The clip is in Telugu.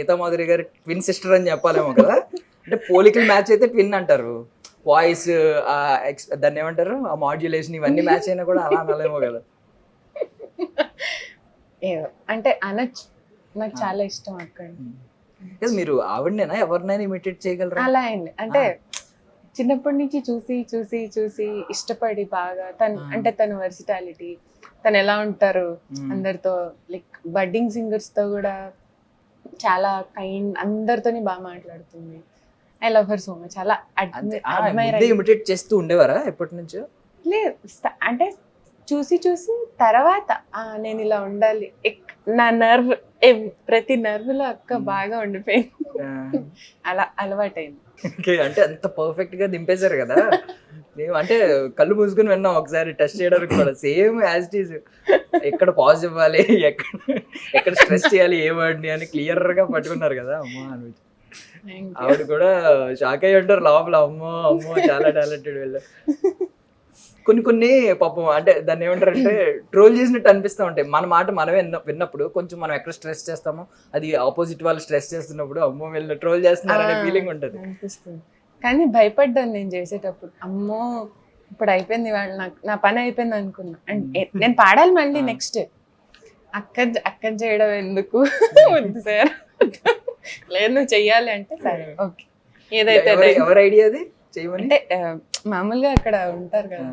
గీతామాధురి గారి ట్విన్ సిస్టర్ అని చెప్పాలేమో కదా. అంటే పోలికల్ మ్యాచ్ అయితే ట్విన్ అంటారు. వాయిస్ దాన్ని ఏమంటారు? ఆ మాడ్యులేషన్ ఇవన్నీ మ్యాచ్ అయినా కూడా అలా అనలేమో కదా. అంటే అనొచ్చు. నాకు చాలా ఇష్టం అక్కడ మీరు ఆవిడనేనా? ఎవరినైనా ఇమిటేట్ చేయగలరా? అలా అయింది. అంటే చిన్నప్పటి నుంచి చూసి చూసి చూసి ఇష్టపడి బాగా తను. అంటే తన వర్సిటాలిటీ తను ఎలా ఉంటారు. అందరితో లైక్ బడ్డింగ్ సింగర్స్తో కూడా చాలా కైండ్ అందరితోని బాగా మాట్లాడుతుంది. I love her so much imitate చేస్తూ ఉండేవారా ఎప్పటి నుంచో లేదు అంటే చూసి చూసి తర్వాత ఆ, నేను ఇలా ఉండాలి. నా నర్వ్ ప్రతి నర్వ్లో అక్క. బాగా ఉండిపోయింది. అలా అలవాటైంది. అంటే అంత పర్ఫెక్ట్గా దింపేశారు కదా. మేము అంటే కళ్ళు మూసుకుని విన్నాం ఒకసారి టెస్ట్ చేయడానికి కూడా సేమ్ యాజ్ ఇట్ ఈజ్ ఎక్కడ పాజ్ ఇవ్వాలి ఎక్కడ ఎక్కడ స్ట్రెస్ చేయాలి ఏ వర్డ్ని అని క్లియర్గా పట్టుకున్నారు కదా అమ్మా అని. ఆవిడ కూడా షాక్ అయ్యి ఉంటారు లోపల అమ్మో అమ్మో చాలా టాలెంటెడ్ వీళ్ళు. కొన్ని కొన్ని పాపం అంటే దాన్ని ఏమంటారు అంటే ట్రోల్ చేసినట్టు అనిపిస్తూ ఉంటాయి. మన మాట మనమే విన్న- విన్నప్పుడు కొంచెం మనం ఎక్కడ స్ట్రెస్ చేస్తామో అది ఆపోజిట్ వాళ్ళు స్ట్రెస్ చేస్తున్నప్పుడు అమ్మో వీళ్ళు ట్రోల్ చేస్తున్నారు అనే ఫీలింగ్ ఉంటుంది. అనిపిస్తుంది. కానీ భయపడ్డాను నేను చేసేటప్పుడు. అమ్మో ఇప్పుడు అయిపోయింది వాళ్ళు నాకు నా పని అయిపోయింది అనుకున్నా. అండ్ నేను పాడాలి మళ్ళీ. నెక్స్ట్ అక్కడ అక్కడ చేయడం ఎందుకు? వద్దు సార్. లేదు నువ్వు చెయ్యాలి అంటే సరే ఓకే. ఏదైతే. ఎవరి ఐడియా అది? చేయమని? మామూలుగా అక్కడ ఉంటారు కదా